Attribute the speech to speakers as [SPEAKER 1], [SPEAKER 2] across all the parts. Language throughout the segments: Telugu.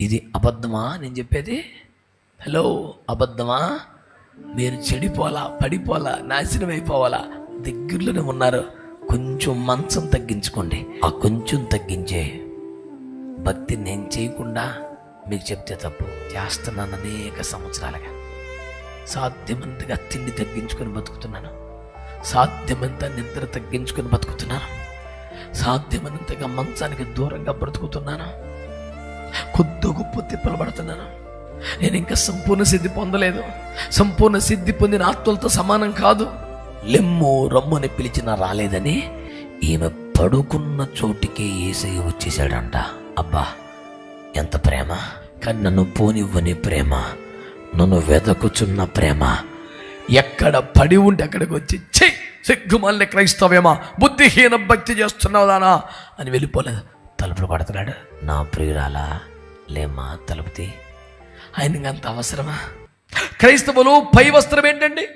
[SPEAKER 1] ఇది అబద్ధమా? నేను చెప్పేది హలో అబద్ధమా? మీరు చెడిపోలా పడిపోలా నాశనం అయిపోవాలా? దగ్గరలోనే ఉన్నారు. కొంచెం మంచం తగ్గించుకోండి. ఆ కొంచెం తగ్గించే భక్తి నేను చేయకుండా మీకు చెప్తే తప్పు. చేస్తున్నాను అనేక సంవత్సరాలుగా. సాధ్యమంతగా తిండి తగ్గించుకొని బతుకుతున్నాను. సాధ్యమంత నిద్ర తగ్గించుకొని బతుకుతున్నాను. సాధ్యమైనంతగా మంచానికి దూరంగా బ్రతుకుతున్నాను. కొద్ది గొప్ప తిప్పలు పడుతున్నాను. నేను ఇంకా సంపూర్ణ సిద్ధి పొందలేదు. సంపూర్ణ సిద్ధి పొందిన ఆత్మలతో సమానం కాదు. లెమ్ము రమ్ముని పిలిచినా రాలేదని ఈమె పడుకున్న చోటికే ఏసయ్య వచ్చేసాడంట అబ్బా ఎంత ప్రేమ. కానీ నన్ను పోనివ్వని ప్రేమ నన్ను వెదకుచున్న ప్రేమ. ఎక్కడ పడి ఉంటే అక్కడికి వచ్చి చెయ్యి సిగ్గుమల్లి క్రైస్తవ్యమా బుద్ధిహీన భక్తి చేస్తున్నావు దానా అని వెళ్ళిపోలేదు. తలుపులు పడుతున్నాడు నా ప్రియురాలా లేమ్మా తలుపుతి ఆయనకి అంత అవసరమా? క్రైస్తవులు పై వస్త్రం ఏంటండి?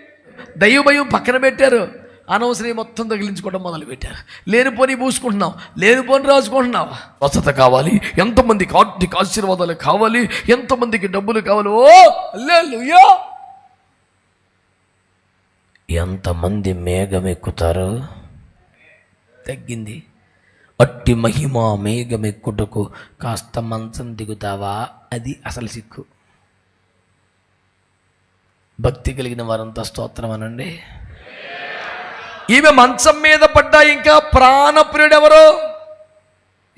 [SPEAKER 1] దైవ భయం పక్కన పెట్టారు. అనవసరం మొత్తం తగిలించుకోవడం మొదలు పెట్టారు లేనిపోని పూసుకుంటున్నాం లేనిపోని రాసుకుంటున్నాం వసత కావాలి ఎంతమందికి ఆర్థిక ఆశీర్వాదాలు కావాలి ఎంతమందికి డబ్బులు కావాలి? ఓ అల్లెలుయ్యా ఎంతమంది మేఘం ఎక్కుతారు తగ్గింది. అట్టి మహిమ మేఘమెక్కుటకు కాస్త మంచం దిగుతావా? అది అసలు సిక్కు. భక్తి కలిగిన వారంతా స్తోత్రం అనండి ఈమె మంచం మీద పడ్డా ఇంకా ప్రాణప్రియుడు ఎవరు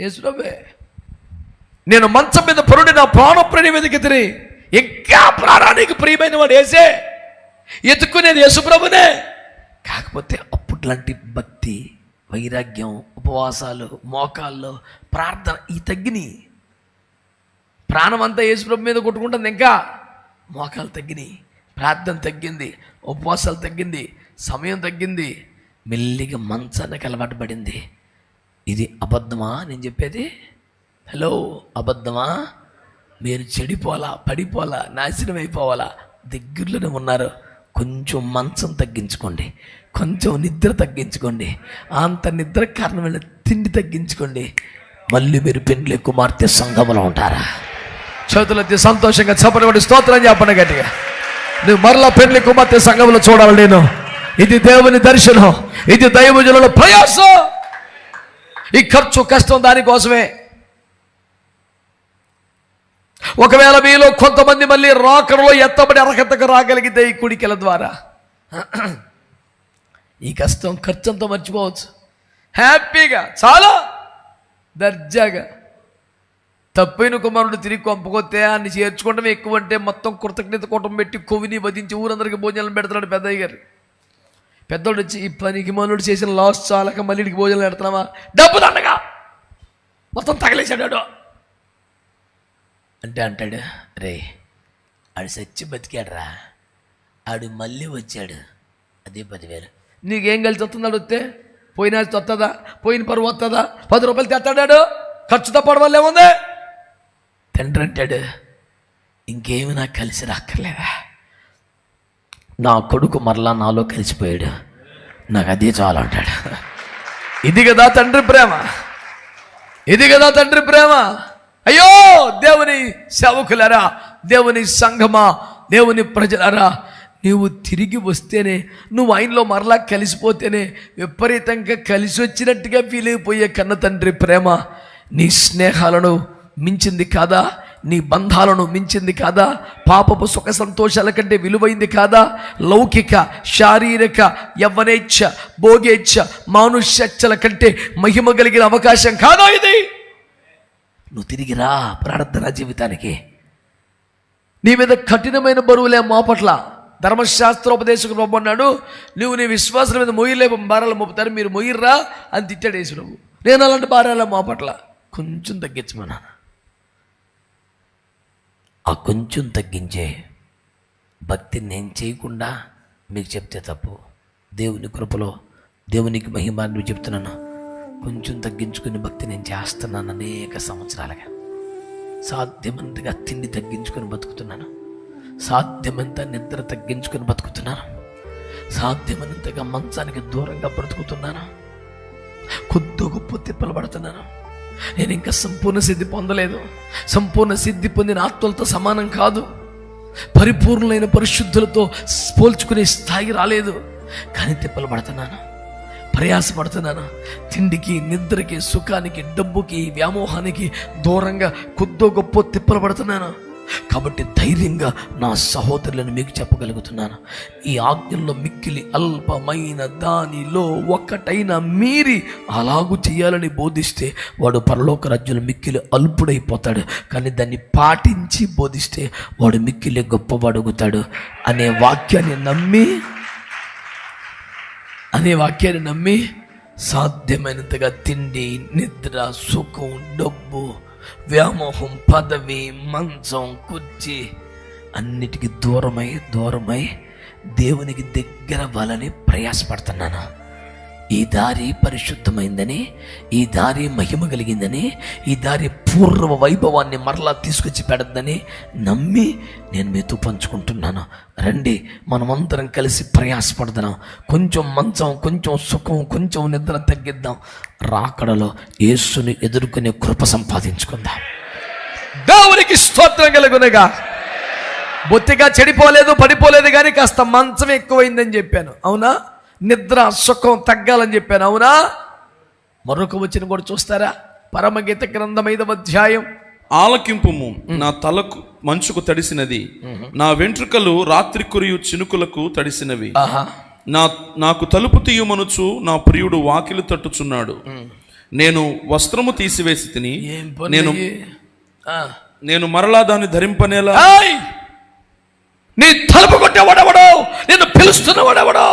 [SPEAKER 1] యేసురవే నేను మంచం మీద పరుడి నా ప్రాణప్రియుడి మీదకి తిరిగి ఇంకా ప్రాణానికి ప్రియమైన వాడు వేసే ఎత్తుకునేది యేసుప్రభునే. కాకపోతే అప్పుట్లాంటి భక్తి వైరాగ్యం ఉపవాసాలు మోకాల్లో ప్రార్థన ఈ తగ్గిని. ప్రాణం అంతా యేసుప్రభు మీద కొట్టుకుంటుంది ఇంకా. మోకాలు తగ్గినాయి ప్రార్థన తగ్గింది ఉపవాసాలు తగ్గింది సమయం తగ్గింది మెల్లిగా మంచానికి అలవాటు పడింది. ఇది అబద్ధమా నేను చెప్పేది? హలో అబద్ధమా? మీరు చెడిపోలా పడిపోలా నాశనం అయిపోవాలా దగ్గరలోనే ఉన్నారు. కొంచెం మంచం తగ్గించుకోండి. కొంచెం నిద్ర తగ్గించుకోండి. అంత నిద్ర కారణమైన తిండి తగ్గించుకోండి. మళ్ళీ మీరు పెండ్లి కుమార్తె సంఘంలో ఉంటారా? చేతులెత్తి సంతోషంగా చప్పటి స్తోత్రం చెప్పండి గట్టిగా. నువ్వు మరలా పెండ్లి కుమార్తె సంఘంలో చూడాలి నేను. ఇది దేవుని దర్శనం. ఇది దైవజనుల ప్రయాసం. ఈ ఖర్చు కష్టం దానికోసమే. ఒకవేళ మీలో కొంతమంది మళ్ళీ రాకడలో ఎత్తబడి అర్హతకు రాగలిగితే ఈ కుడికెల ద్వారా. ఈ కష్టం ఖర్చంతో మర్చిపోవచ్చు. హ్యాపీగా చాలా దర్జాగా. తప్పైన కుమారుడు తిరిగి కొంపకొస్తే అన్ని చేర్చుకోవడం ఎక్కువ అంటే మొత్తం కృతజ్ఞత కూటం పెట్టి కొవిని వధించి ఊరందరికీ భోజనాలు పెడతాడు పెద్దయ్య గారు. పెద్దోడు వచ్చి ఈ పనికి మనోడు చేసిన లాస్ చాలక మళ్ళీ భోజనం భోజనాలు పెడుతున్నావా డబ్బు దండగా! మొత్తం తగలేశాడు ఆడు. అంటే అంటాడు రే ఆడు సచ్చి బతికాడురా. ఆడు మళ్ళీ వచ్చాడు. అదే పదివేలు. నీకేం కలిసి వస్తున్నాడు వస్తే? పోయిన వస్తుందా పోయిన పరువు వస్తుందా పది రూపాయలు తెస్తాడాడు ఖర్చు తప్పడం వల్ల ఏముంది? తండ్రి అంటాడు ఇంకేమి నాకు కలిసి రాక్కర్లేదా? నా కొడుకు మరలా నాలో కలిసిపోయాడు. నాకు అదే చాలు అంటాడు. ఇది కదా తండ్రి ప్రేమ. ఇది కదా తండ్రి ప్రేమ. అయ్యో దేవుని సేవకులరా దేవుని సంఘమా దేవుని ప్రజలరా నీవు తిరిగి వస్తేనే నువ్వు ఆయనలో మరలా కలిసిపోతేనే విపరీతంగా కలిసి వచ్చినట్టుగా ఫీల్ అయిపోయే కన్న తండ్రి ప్రేమ. నీ స్నేహాలను మించింది కాదా? నీ బంధాలను మించింది కాదా? పాపపు సుఖ సంతోషాల కంటే విలువైంది కాదా? లౌకిక శారీరక యవ్వనేచ్ఛ భోగేచ్ఛ మానుష్యచ్చల కంటే మహిమ కలిగిన అవకాశం కాదా ఇది? నువ్వు తిరిగి రా ప్రార్థన జీవితానికి. నీ మీద కఠినమైన బరువులే మోపట్ల ధర్మశాస్త్రోపదేశకు ప్రభు అన్నాడు నువ్వు నీ విశ్వాసం మీద మొయ్యలే భారాలు మోపుతారు మీరు మొయ్యర్రా అని తిట్టాడు యేసు నేను అలాంటి భారాల మోపట్ల కొంచెం తగ్గించమన్నా ఆ కొంచెం తగ్గించే భక్తి నేను చేయకుండా మీకు చెప్తే తప్పు. దేవుని కృపలో దేవునికి మహిమ నువ్వు చెప్తున్నాను. కొంచెం తగ్గించుకుని భక్తి నేను చేస్తున్నాను అనేక సంవత్సరాలుగా. సాధ్యమంతగా తిండి తగ్గించుకొని బతుకుతున్నాను. సాధ్యమంత నిద్ర తగ్గించుకొని బతుకుతున్నాను. సాధ్యమైనంతగా మంచానికి దూరంగా బ్రతుకుతున్నాను. కొద్ది గొప్ప తిప్పలు పడుతున్నాను. నేను ఇంకా సంపూర్ణ సిద్ధి పొందలేదు. సంపూర్ణ సిద్ధి పొందిన ఆత్మలతో సమానం కాదు. పరిపూర్ణులైన పరిశుద్ధులతో పోల్చుకునే స్థాయి రాలేదు. కానీ తిప్పలు పడుతున్నాను. ప్రయాసపడుతున్నాను. తిండికి నిద్రకి సుఖానికి డబ్బుకి వ్యామోహానికి దూరంగా కొద్దో గొప్ప తిప్పలు పడుతున్నాను. కాబట్టి ధైర్యంగా నా సహోదరులను మీకు చెప్పగలుగుతున్నాను. ఈ ఆజ్ఞల్లో మిక్కిలి అల్పమైన దానిలో ఒక్కటైనా మీరి అలాగూ చేయాలని బోధిస్తే వాడు పరలోక రాజ్యులు మిక్కిలి అల్పుడైపోతాడు. కానీ దాన్ని పాటించి బోధిస్తే వాడు మిక్కిలి గొప్పవాడుగుతాడు. అనే వాక్యాన్ని నమ్మి అనే వాక్యాన్ని నమ్మి సాధ్యమైనంతగా తిండి నిద్ర సుఖం డబ్బు వ్యామోహం పదవి మంచం కుర్చీ అన్నిటికీ దూరమై దూరమై దేవునికి దగ్గర అవ్వాలని ప్రయాసపడుతున్నాను. ఈ దారి పరిశుద్ధమైందని ఈ దారి మహిమ కలిగిందని ఈ దారి పూర్వ వైభవాన్ని మరలా తీసుకొచ్చి పెడద్దని నమ్మి నేను మీతో పంచుకుంటున్నాను. రండి మనమందరం కలిసి ప్రయాసపడదాం. కొంచెం మంచం కొంచెం సుఖం కొంచెం నిద్ర తగ్గిద్దాం. రాకడలో యేసుని ఎదుర్కొనే కృప సంపాదించుకుందాం. దేవునికి స్తోత్రం కలుగునగా. బొత్తిగా చెడిపోలేదు పడిపోలేదు కానీ కాస్త మంచం ఎక్కువైందని చెప్పాను. అవునా? నిద్ర సుఖం తగ్గాలని చెప్పాను అవునా? మరొక వచ్చిన కూడా చూస్తారా? పరమగీత గ్రంథం ఐదవ అధ్యాయం.
[SPEAKER 2] ఆలకింపుము నా తలకు మంచుకు తడిసినది. నా వెంట్రుకలు రాత్రి కురియు చినుకులకు తడిసినవి.
[SPEAKER 1] ఆహా.
[SPEAKER 2] నా నాకు తలుపు తీయమనుచు నా ప్రియుడు వాకిలి తట్టుచున్నాడు. నేను వస్త్రము తీసివేసి తిని నేను. నేను మరలా దాన్ని ధరింపనేలా!
[SPEAKER 1] నీ తలుపు కొట్టేవాడెవడో నిన్ను పిలుస్తున్నవాడెవడో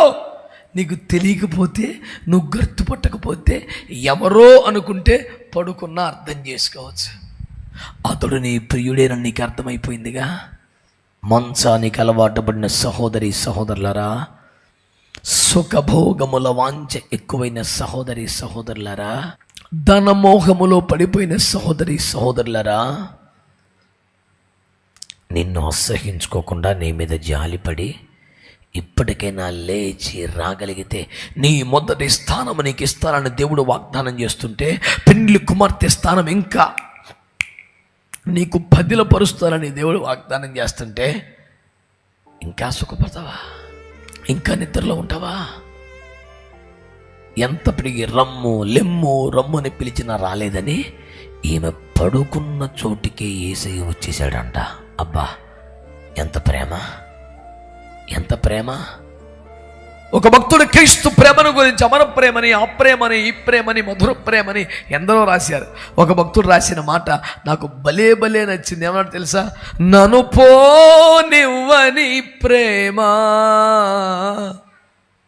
[SPEAKER 1] నీకు తెలియకపోతే నువ్వు గుర్తుపట్టకపోతే ఎవరో అనుకుంటే పడుకున్నా అర్థం చేసుకోవచ్చు. అతడు నీ ప్రియుడేనని నీకు అర్థమైపోయిందిగా? మంచానికి అలవాటు పడిన సహోదరి సహోదరులరా సుఖభోగముల వాంఛ ఎక్కువైన సహోదరి సహోదరులరా ధనమోహములో పడిపోయిన సహోదరి సహోదరులరా నిన్ను అసహించుకోకుండా నీ మీద జాలిపడి ఇప్పటికైనా లేచి రాగలిగితే నీ మొదటి స్థానం నీకు ఇస్తానని దేవుడు వాగ్దానం చేస్తుంటే పెండ్లి కుమార్తె స్థానం ఇంకా నీకు పదిల పరుస్తానని దేవుడు వాగ్దానం చేస్తుంటే ఇంకా సుఖపడతావా? ఇంకా నిద్రలో ఉంటావా? ఎంత పిడిగి రమ్ము లెమ్ము రమ్ము అని పిలిచినా రాలేదని ఈమె పడుకున్న చోటికే ఏసై వచ్చేసాడంట అబ్బా ఎంత ప్రేమ. ఎంత ప్రేమ? ఒక భక్తుడు క్రీస్తు ప్రేమను గురించి అమర ప్రేమని అప్రేమని ఈ ప్రేమని మధుర ప్రేమని ఎందరో రాశారు. ఒక భక్తుడు రాసిన మాట నాకు భలే భలే నచ్చింది. ఏమన్నా తెలుసా? నన్ను పోనివ్వని ప్రేమ.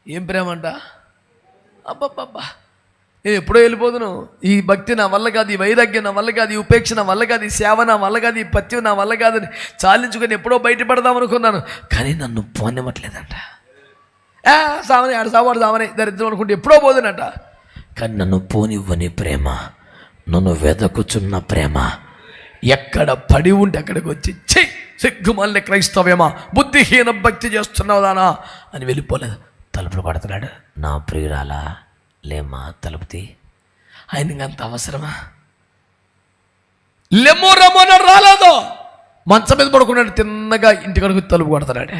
[SPEAKER 1] ఏం ప్రేమ అంట అబ్బబ్బబ్బా. నేను ఎప్పుడో వెళ్ళిపోదును. ఈ భక్తి నా వల్ల కాదు ఈ వైరాగ్యం నా వల్ల కాదు ఈ ఉపేక్ష నా వల్ల కాదు ఈ సేవ నా వల్ల కాదు ఈ పత్యం నా వల్ల కాదని చాలించుకొని ఎప్పుడో బయటపడదాం అనుకున్నాను. కానీ నన్ను పోనివ్వట్లేదంట. ఏ సామని ఆడ సావాడు సామని దరిద్రం అనుకుంటే ఎప్పుడో పోదునట. కానీ నన్ను పోనివ్వని ప్రేమ నన్ను వెదకుచున్న ప్రేమ ఎక్కడ పడి ఉంటే అక్కడికి వచ్చి ఛీ సిగ్గుమల్లి క్రైస్తవ్యమా బుద్ధిహీన భక్తి చేస్తున్నావు దానా అని వెళ్ళిపోలేదు. తలుపులు పడుతున్నాడు నా ప్రియురాలా. లేమ్మా తలుపుతి? ఆయనకి అంత అవసరమా? లెమ్మో రమ్మో అన్నాడు రాలేదు. మంచం మీద పడుకున్నాడు తిన్నగా ఇంటికడుగు తలుపు కొడతాడు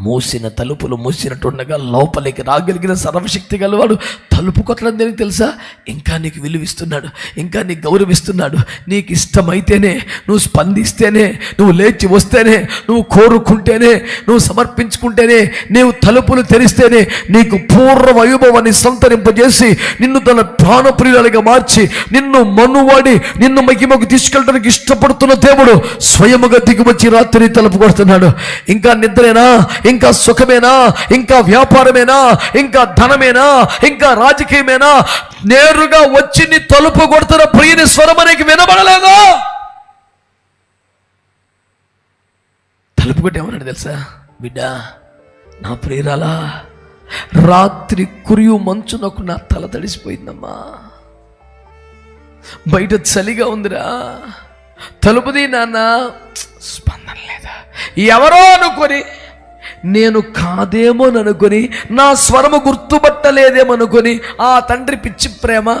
[SPEAKER 1] మూసిన తలుపులు మూసినట్టుండగా లోపలికి రాగలిగిన సర్వశక్తి గలవాడు తలుపు కొట్టడం దేనికి తెలుసా? ఇంకా నీకు విలువిస్తున్నాడు ఇంకా నీకు గౌరవిస్తున్నాడు. నీకు ఇష్టమైతేనే నువ్వు స్పందిస్తేనే నువ్వు లేచి వస్తేనే నువ్వు కోరుకుంటేనే నువ్వు సమర్పించుకుంటేనే నీవు తలుపులు తెరిస్తేనే నీకు పూర్వ వైభవాన్ని సంతరింపజేసి నిన్ను తన ప్రాణప్రియులుగా మార్చి నిన్ను మనువాడి నిన్ను మహిమకు తీసుకెళ్ళడానికి ఇష్టపడుతున్న దేవుడు స్వయముగా దిగువచ్చి రాత్రి తలుపు కొడుతున్నాడు. ఇంకా నిద్రేనా ఇంకా సుఖమేనా? ఇంకా వ్యాపారమేనా? ఇంకా ధనమేనా? ఇంకా రాజకీయమేనా? నేరుగా వచ్చి నీ తలుపు కొడుతున్న ప్రియుని స్వరం నీకు వినబడలేదు? తలుపు కొట్టి ఏమన్నాడు తెలుసా? బిడ్డ నా ప్రియురాలా రాత్రి కురియు మంచునకు నా తల తడిసిపోయిందమ్మా. బయట చలిగా ఉందిరా. తలుపుది నాన్న. స్పందన లేదా? ఎవరో అనుకొని నేను కాదేమోననుకొని నా స్వరము గుర్తుపట్టలేదేమనుకొని ఆ తండ్రి పిచ్చి ప్రేమ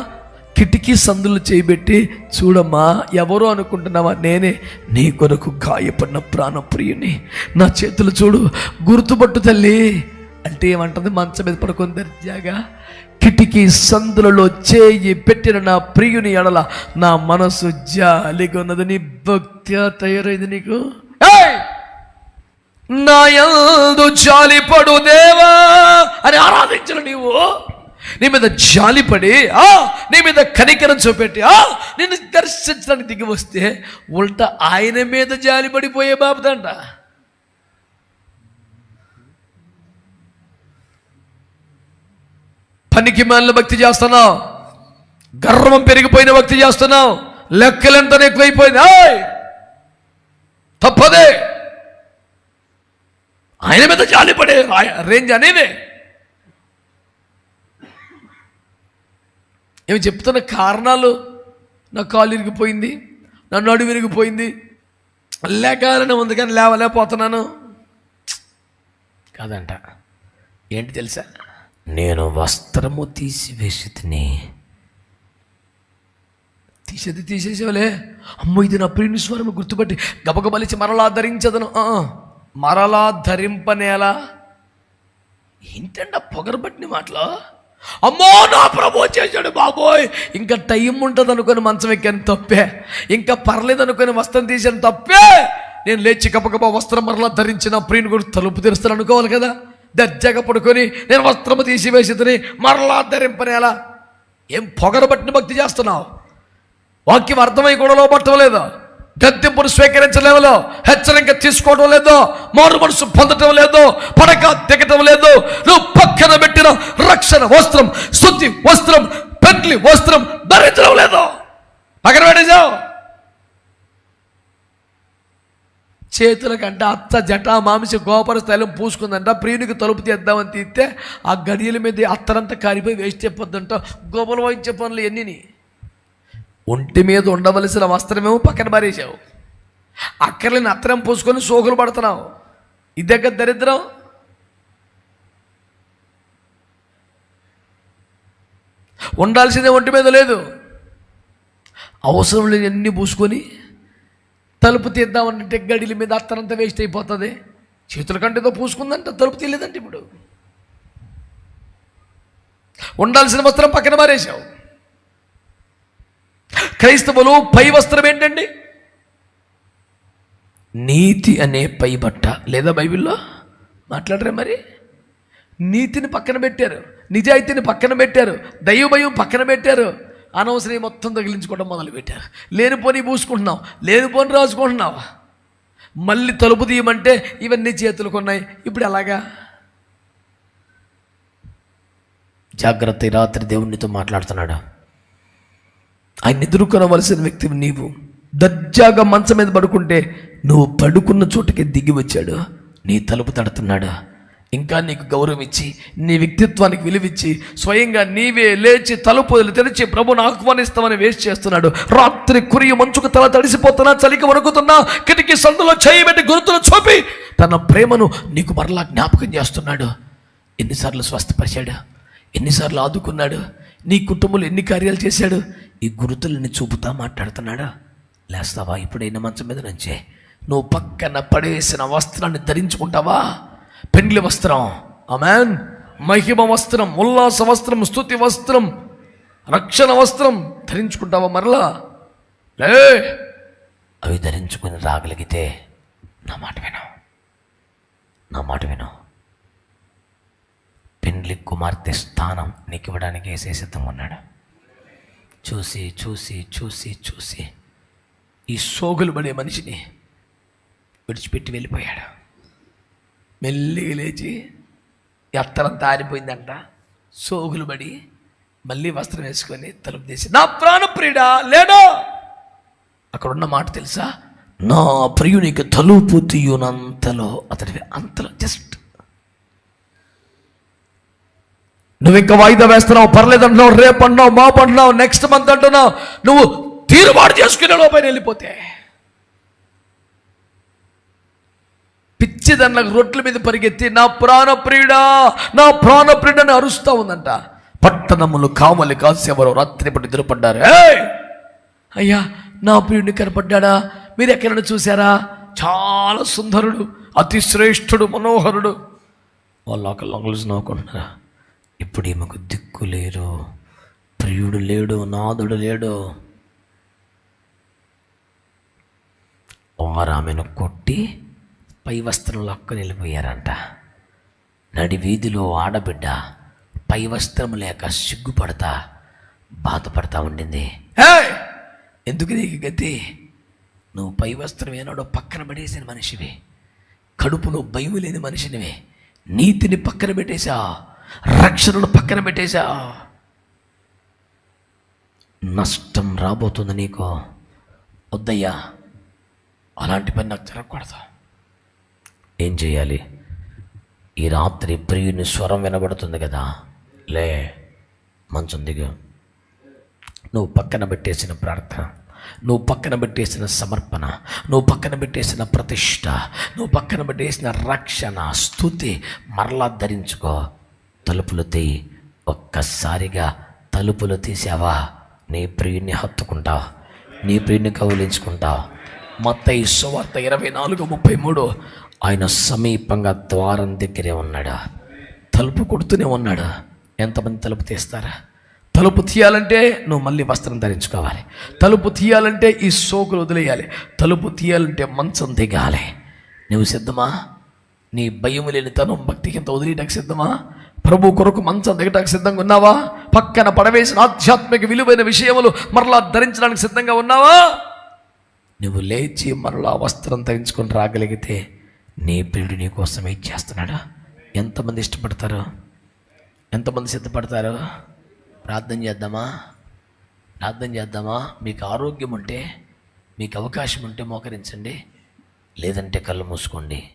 [SPEAKER 1] కిటికీ సందులు చేయబెట్టి చూడమ్మా ఎవరో అనుకుంటున్నావా నేనే నీ కొరకు గాయపడిన ప్రాణప్రియుని. నా చేతులు చూడు గుర్తుపట్టు తల్లి. అంటే ఏమంటుంది మంచం మీద పడుకొని దర్జాగా కిటికీ సందులలో చేయి పెట్టిన నా ప్రియుని ఎడల నా మనసు జాలిగా నీ భక్తి తయారైంది నీకు. ఏయ్! నా జాలిపడు దేవా అని ఆరాధించిన నీవు. నీ మీద జాలిపడి ఆ నీ మీద కనికరం చూపెట్టి ఆ నిన్ను దర్శించడానికి దిగి వస్తే ఉల్టా ఆయన మీద జాలిపడిపోయే బాబుదంట పనికి మాలిన భక్తి చేస్తున్నావు. గర్వం పెరిగిపోయిన భక్తి చేస్తున్నావు. లెక్కలెంత ఎక్కువైపోయింది. తప్పదే. ఆయన మీద జాలిపడే రేంజ్ అనేదే. ఏమి చెప్తున్న కారణాలు నా కాలు ఇరిగిపోయింది నా నడు విరిగిపోయింది లేకాలని ఉంది కానీ లేవలేకపోతున్నాను. కాదంట. ఏంటి తెలుసా? నేను వస్త్రము తీసివేసి తిని. తీసేది తీసేసేవలే. అమ్మో ఇది నా ప్రియుని స్వరము గుర్తుపట్టి గబగబలిచి మరలా ధరించదను మరలా ధరింపనేలా? ఏంటండి ఆ పొగరబట్టిన మాటలు? అమ్మో నా ప్రభు చేశాడు బాబోయ్! ఇంకా టైం ఉంటుంది అనుకుని మంచం ఎక్కాను తప్పే. ఇంకా పర్లేదు అనుకుని వస్త్రం తీసాను తప్పే. నేను లేచి గబగబా వస్త్రం మరలా ధరించిన ప్రియుని గురించి తలుపు తెరుస్తాను అనుకోవాలి కదా? దర్జాగా పడుకొని నేను వస్త్రము తీసి వేసి మరలా ధరింపనేలా? ఏం పొగరబట్టిన భక్తి చేస్తున్నావు? వాక్యం అర్థమై కూడా లోపట్టం లేదు గద్దెంపును స్వీకరించలేవలో హెచ్చరిక తీసుకోవడం లేదు మారు మనసు పొందటం లేదు పడక దిగటం లేదు. నువ్వు పక్కన పెట్టిన రక్షణ వస్త్రం శుద్ధి వస్త్రం పెట్లి వస్త్రం ధరించడం లేదు. పక్కన పెట్టేశావు చేతులకంట అత్త జట మాంస గోపర స్థలం పూసుకుందంట. ప్రియునికి తలుపు తీద్దామని తీస్తే ఆ గడియల మీద అత్తరంతా కారిపోయి వేస్ట్ చెప్పొద్దంట గోపల వాయించే పనులు ఎన్నిని? ఒంటి మీద ఉండవలసిన వస్త్రమేమో పక్కన పారేసావు అక్కర్లేని అత్తరం పూసుకొని సోకులు పడుతున్నావు. ఇదగ్గ దరిద్రం. ఉండాల్సిందే ఒంటి మీద లేదు. అవసరం లేని అన్ని పూసుకొని తలుపు తీద్దామంటే గడిల మీద అత్తరంతా వేస్ట్ అయిపోతుంది. చేతుల కంటేదో పూసుకుందంట తలుపు తీయలేదంటే ఇప్పుడు. ఉండాల్సిన వస్త్రం పక్కన మారేశావు క్రైస్తవులు పై వస్త్రం ఏంటండి? నీతి అనే పై బట్ట. లేదా బైబిల్లో? మాట్లాడరే మరి? నీతిని పక్కన పెట్టారు. నిజాయితీని పక్కన పెట్టారు. దైవభయం పక్కన పెట్టారు. అనవసరం మొత్తం తగిలించుకోవడం మొదలు పెట్టారు లేనిపోని పూసుకుంటున్నావు. లేనిపోని రాసుకుంటున్నావు మళ్ళీ తలుపు తీయమంటే ఇవన్నీ చేతులు కొన్నాయి ఇప్పుడు ఎలాగా? జాగ్రత్త ఈ రాత్రి దేవునితో మాట్లాడుతున్నాడు? ఆయన ఎదుర్కొనవలసిన వ్యక్తి నీవు. దర్జాగా మంచం మీద పడుకుంటే నువ్వు పడుకున్న చోటుకి దిగి వచ్చాడు. నీ తలుపు తడుతున్నాడు? ఇంకా నీకు గౌరవం ఇచ్చి నీ వ్యక్తిత్వానికి విలువిచ్చి స్వయంగా నీవే లేచి తలుపు తెరిచి ప్రభుని ఆహ్వానిస్తామని వేస్ట్ చేస్తున్నాడు. రాత్రి కురియ మంచుకు తల తడిసిపోతున్నా చలికి వణుకుతున్నా కిటికీ సందులో చేయబెట్టి గుర్తులు చూపి తన ప్రేమను నీకు మరలా జ్ఞాపకం చేస్తున్నాడు. ఎన్నిసార్లు స్వస్థపరిచాడు? ఎన్నిసార్లు ఆదుకున్నాడు? నీ కుటుంబంలో ఎన్ని కార్యాలు చేశాడు? ఈ గురుతుల్ని చూపుతా మాట్లాడుతున్నాడా? లేస్తావా? ఇప్పుడైనా మంచం మీద నుంచే. నువ్వు పక్కన పడేసిన వస్త్రాన్ని ధరించుకుంటావా? పెండ్లి వస్త్రం. అమెన్ మహిమ వస్త్రం ఉల్లాస వస్త్రం స్తుతి వస్త్రం రక్షణ వస్త్రం ధరించుకుంటావా మరలా? లే! అవి ధరించుకుని రాగలిగితే నా మాట విను. నా మాట విను. పెండ్లి కుమార్తె స్థానం నీకు ఇవ్వడానికి వేసే సిద్ధంగా ఉన్నాడు? చూసి చూసి చూసి చూసి ఈ సోగులు పడే మనిషిని విడిచిపెట్టి వెళ్ళిపోయాడు. మెల్లిగా లేచి ఎత్తరంతా తారిపోయిందంట. సోగులు పడి మళ్ళీ వస్త్రం వేసుకొని తలుపు తీసి నా ప్రాణప్రియుడా లేడా? అక్కడ ఉన్న మాట తెలుసా? నా ప్రియునికి తలుపు తీయునంతలో అతడి అంతలో జస్ట్ నువ్వు ఇంకా వాయిదా వేస్తున్నావు పర్లేదు అంటున్నావు రేపు అంటున్నావు మాపు అంటున్నావు నెక్స్ట్ మంత్ అంటున్నావు. నువ్వు తీరుబాటు చేసుకునే లోపల వెళ్ళిపోతే. పిచ్చి రొట్ల మీద పరిగెత్తి నా ప్రాణ ప్రియుడా నా ప్రాణ ప్రియుడని అరుస్తూ ఉందంట. పట్టణములు కామలి కాసేవారు రాత్రి పట్టి "ఏయ్! అయ్యా నా ప్రియుడిని కనపడ్డా మీరు ఎక్కడైనా చూసారా చాలా సుందరుడు అతి శ్రేష్ఠుడు మనోహరుడు. వాళ్ళు ఒకళ్ళు నవ్వుకుంటున్నారా? ఇప్పుడు ఈమెకు దిక్కు లేరు. ప్రియుడు లేడు నాదుడు లేడు. వారు ఆమెను కొట్టి పై వస్త్రం లాక్కొని వెళ్ళిపోయారంట. నడి వీధిలో ఆడబిడ్డ పై వస్త్రం లేక సిగ్గుపడతా బాధపడతా ఉండింది. "ఏయ్! ఎందుకు నీకు గతి? నువ్వు పై వస్త్రం ఏనాడో పక్కన పడేసిన మనిషివి. కడుపులో భయం లేని మనిషినివి. నీతిని పక్కన పెట్టేశా. రక్షణను పక్కన పెట్టేశా. నష్టం రాబోతుంది నీకు. వద్దయ్యా అలాంటి పని నాకు జరగకూడదు. ఏం చేయాలి? ఈ రాత్రి ప్రియుని స్వరం వినబడుతుంది కదా. లే మంచం దిగు. నువ్వు పక్కన పెట్టేసిన ప్రార్థన నువ్వు పక్కన పెట్టేసిన సమర్పణ నువ్వు పక్కన పెట్టేసిన ప్రతిష్ట నువ్వు పక్కన పెట్టేసిన రక్షణ స్థుతి మరలా ధరించుకో. తలుపులు తీయి. ఒక్కసారిగా తలుపులు తీసావా నీ ప్రియుని హత్తుకుంటావు నీ ప్రియుని కౌలించుకుంటావు మొత్తం ఈ సువార్త ఇరవై నాలుగు ముప్పై మూడు. ఆయన సమీపంగా ద్వారం దగ్గరే ఉన్నాడు? తలుపు కొడుతూనే ఉన్నాడు? ఎంతమంది తలుపు తీస్తారా? తలుపు తీయాలంటే నువ్వు మళ్ళీ వస్త్రం ధరించుకోవాలి. తలుపు తీయాలంటే ఈ సోకులు వదిలేయాలి. తలుపు తీయాలంటే మంచం దిగాలి. నువ్వు సిద్ధమా? నీ భయం లేని తనం భక్తికి ఇంత వదిలేయడానికి సిద్ధమా? ప్రభు కొరకు మంచం దిగటానికి సిద్ధంగా ఉన్నావా? పక్కన పడవేసిన ఆధ్యాత్మిక విలువైన విషయములు మరలా ధరించడానికి సిద్ధంగా ఉన్నావా? నువ్వు లేచి మరలా వస్త్రం ధరించుకొని రాగలిగితే నీ ప్రియుడు నీ కోసం వెయిట్ చేస్తున్నాడా? ఎంతమంది ఇష్టపడతారు? ఎంతమంది సిద్ధపడతారు? ప్రార్థన చేద్దామా? ప్రార్థన చేద్దామా? మీకు ఆరోగ్యం ఉంటే మీకు అవకాశం ఉంటే మోకరించండి. లేదంటే కళ్ళు మూసుకోండి.